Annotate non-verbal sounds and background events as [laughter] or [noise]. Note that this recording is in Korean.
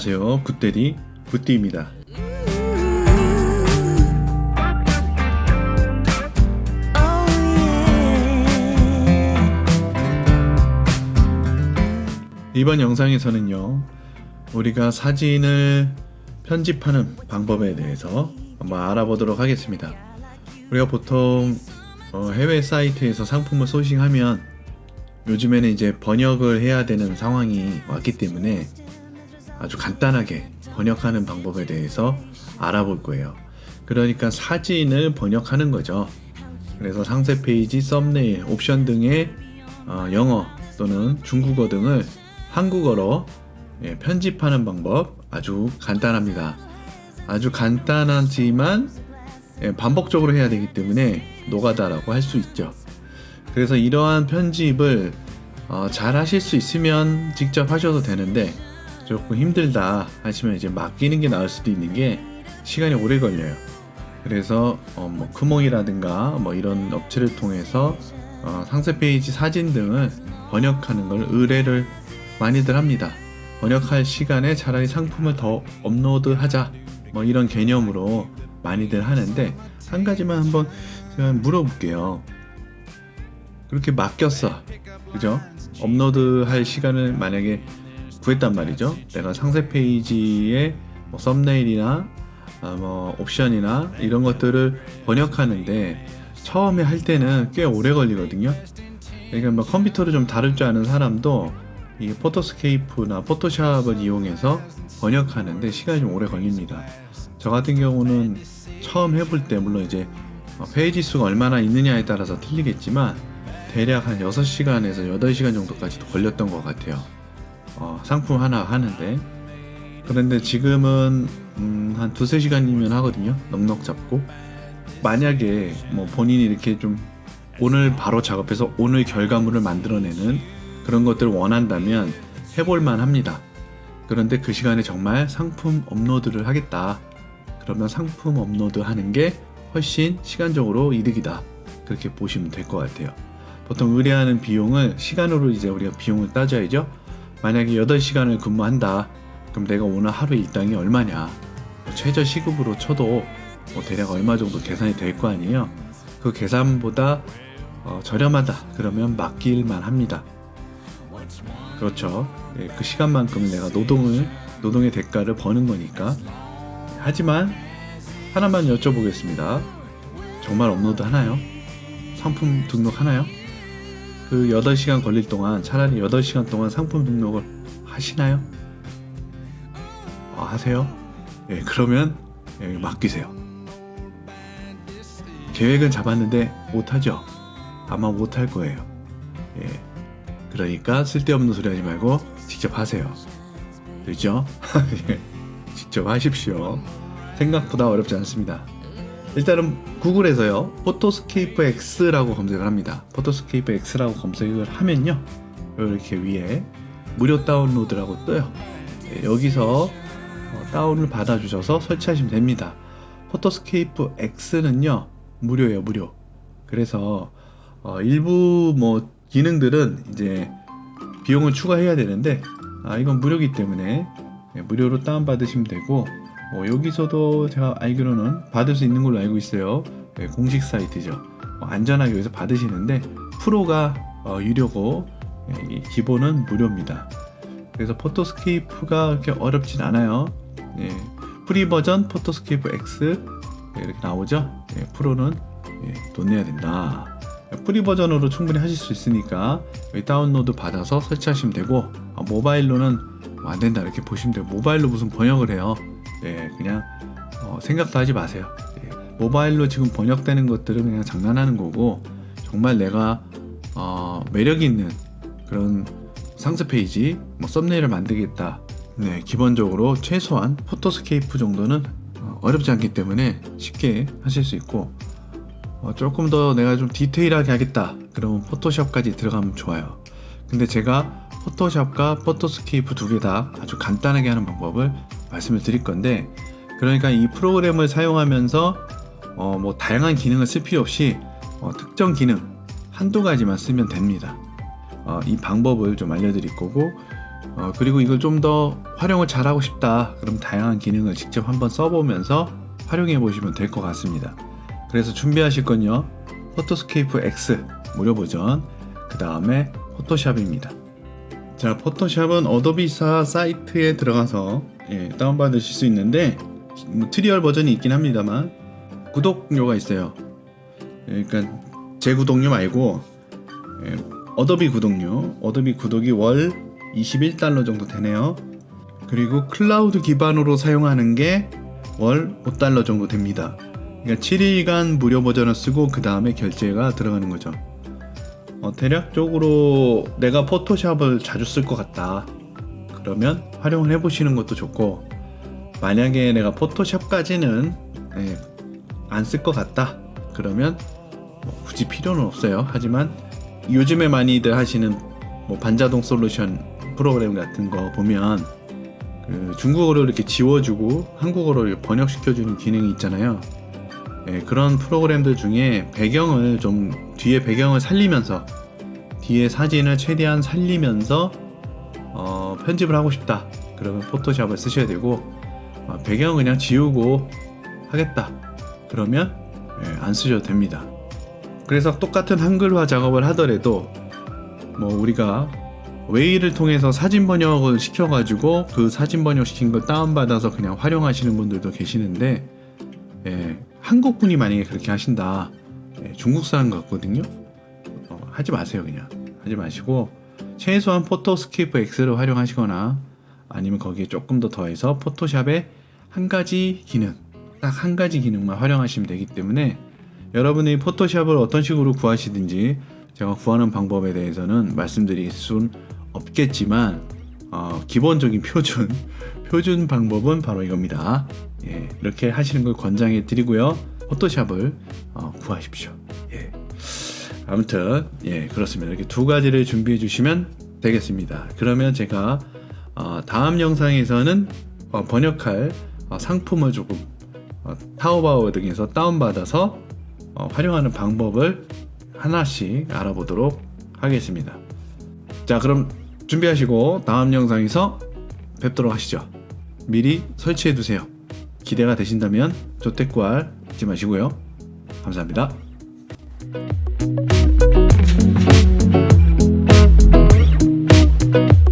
안녕하세요. 굿데디 굿디입니다. 이번 영상에서는요, 우리가 사진을 편집하는 방법에 대해서 한번 알아보도록 하겠습니다. 우리가 보통 어, 해외 사이트에서 상품을 소싱하면 요즘에는 이제 번역을 해야 되는 상황이 왔기 때문에 아주 간단하게 번역하는 방법에 대해서 알아볼 거예요. 그러니까 사진을 번역하는 거죠. 그래서 상세 페이지, 썸네일, 옵션 등의 어, 영어 또는 중국어 등을 한국어로 예, 편집하는 방법 아주 간단합니다. 아주 간단하지만 예, 반복적으로 해야 되기 때문에 노가다라고 할 수 있죠. 그래서 이러한 편집을 어, 잘 하실 수 있으면 직접 하셔도 되는데 조금 힘들다 하시면 이제 맡기는 게 나을 수도 있는 게 시간이 오래 걸려요. 그래서 어, 뭐 크몽이라든가 뭐 이런 업체를 통해서 어, 상세 페이지 사진 등을 번역하는 걸 의뢰를 많이들 합니다. 번역할 시간에 차라리 상품을 더 업로드하자 뭐 이런 개념으로 많이들 하는데 한 가지만 한번 제가 물어볼게요. 그렇게 맡겼어, 그죠? 업로드할 시간을 만약에 구했단 말이죠. 내가 상세 페이지에 뭐 썸네일이나 아, 뭐 옵션이나 이런 것들을 번역하는데 처음에 할 때는 꽤 오래 걸리거든요. 그러니까 뭐 컴퓨터를 좀 다룰 줄 아는 사람도 이 포토스케이프나 포토샵을 이용해서 번역하는데 시간이 좀 오래 걸립니다. 저 같은 경우는 처음 해볼 때 물론 이제 어, 페이지 수가 얼마나 있느냐에 따라서 틀리겠지만 대략 한 6시간에서 8시간 정도까지도 걸렸던 것 같아요. 어, 상품 하나 하는데 그런데 지금은 음, 한 두세 시간이면 하거든요. 넉넉 잡고 만약에 뭐 본인이 이렇게 좀 오늘 바로 작업해서 오늘 결과물을 만들어내는 그런 것들을 원한다면 해볼만 합니다. 그런데 그 시간에 정말 상품 업로드를 하겠다. 그러면 상품 업로드 하는 게 훨씬 시간적으로 이득이다. 그렇게 보시면 될 것 같아요. 보통 의뢰하는 비용을 시간으로 이제 우리가 비용을 따져야죠. 만약에 8시간을 근무한다. 그럼 내가 오늘 하루 일당이 얼마냐. 뭐 최저 시급으로 쳐도 뭐 대략 얼마 정도 계산이 될 거 아니에요. 그 계산보다 어, 저렴하다. 그러면 맡길만 합니다. 그렇죠. 예, 그 시간만큼 내가 노동을 노동의 대가를 버는 거니까. 하지만 하나만 여쭤보겠습니다. 정말 업로드 하나요? 상품 등록 하나요? 그 8시간 걸릴 동안 차라리 8시간 동안 상품 등록을 하시나요? 아, 하세요? 예, 그러면 예, 맡기세요. 계획은 잡았는데 못하죠? 아마 못할 거예요. 예. 그러니까 쓸데없는 소리 하지 말고 직접 하세요. 그죠? [laughs] 예. 직접 하십시오. 생각보다 어렵지 않습니다. 일단은 구글에서요 포토스케이프 X라고 검색을 합니다. 포토스케이프 X라고 검색을 하면요 이렇게 위에 무료 다운로드라고 떠요. 네, 여기서 어, 다운을 받아주셔서 설치하시면 됩니다. 포토스케이프 X는요 무료예요 무료. 그래서 어, 일부 뭐 기능들은 이제 비용을 추가해야 되는데 아 이건 무료기 때문에 네, 무료로 다운 받으시면 되고 뭐 여기서도 제가 알기로는 받을 수 있는 걸로 알고 있어요. 네, 공식 사이트죠. 뭐 안전하게 여기서 받으시는데 프로가 어, 유료고 예, 기본은 무료입니다. 그래서 포토스케이프가 그렇게 어렵진 않아요. 예, 프리 버전 포토스케이프 X 예, 이렇게 나오죠. 예, 프로는 예, 돈 내야 된다. 프리 버전으로 충분히 하실 수 있으니까 다운로드 받아서 설치하시면 되고 아, 모바일로는 뭐안 된다 이렇게 보시면 돼요. 모바일로 무슨 번역을 해요. 예, 그냥 어, 생각도 하지 마세요. 예, 모바일로 지금 번역되는 것들은 그냥 장난하는 거고 정말 내가 어, 매력 있는 그런 상세 페이지, 뭐 썸네일을 만들겠다. 네, 기본적으로 최소한 포토스케이프 정도는 어, 어렵지 않기 때문에 쉽게 하실 수 있고 어, 조금 더 내가 좀 디테일하게 하겠다. 그러면 포토샵까지 들어가면 좋아요. 근데 제가 포토샵과 포토스케이프 두 개 다 아주 간단하게 하는 방법을 말씀을 드릴 건데 그러니까 이 프로그램을 사용하면서 어, 뭐 다양한 기능을 쓸 필요 없이 어, 특정 기능 한두 가지만 쓰면 됩니다. 어, 이 방법을 좀 알려드릴 거고 어, 그리고 이걸 좀 더 활용을 잘하고 싶다. 그럼 다양한 기능을 직접 한번 써보면서 활용해 보시면 될 것 같습니다. 그래서 준비하실 건요. 포토스케이프 X 무료 버전, 그 다음에 포토샵입니다. 자, 포토샵은 어도비사 사이트에 들어가서 예, 다운받으실 수 있는데 뭐 트리얼 버전이 있긴 합니다만 구독료가 있어요. 예, 그러니까 제 구독료 말고 예, 어도비 구독료, 어도비 구독이 월 21달러 정도 되네요. 그리고 클라우드 기반으로 사용하는 게 월 5달러 정도 됩니다. 그러니까 7일간 무료 버전을 쓰고 그 다음에 결제가 들어가는 거죠. 어, 대략적으로 내가 포토샵을 자주 쓸 것 같다. 그러면 활용을 해보시는 것도 좋고 만약에 내가 포토샵까지는 안쓸 것 같다. 그러면 뭐 굳이 필요는 없어요. 하지만 요즘에 많이들 하시는 뭐 반자동 솔루션 프로그램 같은 거 보면 그 중국어로 이렇게 지워주고 한국어로 번역시켜주는 기능이 있잖아요. 예, 그런 프로그램들 중에 배경을 좀 뒤에 배경을 살리면서 뒤에 사진을 최대한 살리면서 어, 편집을 하고 싶다. 그러면 포토샵을 쓰셔야 되고 어, 배경 그냥 지우고 하겠다. 그러면 예, 안 쓰셔도 됩니다. 그래서 똑같은 한글화 작업을 하더라도 뭐 우리가 웨이를 통해서 사진 번역을 시켜가지고 그 사진 번역 시킨 걸 다운받아서 그냥 활용하시는 분들도 계시는데 예, 한국 분이 만약에 그렇게 하신다 예, 중국 사람 같거든요 어, 하지 마세요 그냥 하지 마시고 최소한 포토스케이프 X를 활용하시거나 아니면 거기에 조금 더 더해서 포토샵의 한 가지 기능 딱 한 가지 기능만 활용하시면 되기 때문에 여러분이 포토샵을 어떤 식으로 구하시든지 제가 구하는 방법에 대해서는 말씀드릴 수는 없겠지만 어, 기본적인 표준 [laughs] 표준 방법은 바로 이겁니다. 예, 이렇게 하시는 걸 권장해 드리고요. 포토샵을 어, 구하십시오. 예. 아무튼 예 그렇습니다. 이렇게 두 가지를 준비해 주시면 되겠습니다. 그러면 제가 어, 다음 영상에서는 어, 번역할 어, 상품을 조금 어, 타오바오 등에서 다운받아서 어, 활용하는 방법을 하나씩 알아보도록 하겠습니다. 자, 그럼 준비하시고 다음 영상에서 뵙도록 하시죠. 미리 설치해 두세요. 기대가 되신다면 조태꾸알 잊지 마시고요. 감사합니다. Thank you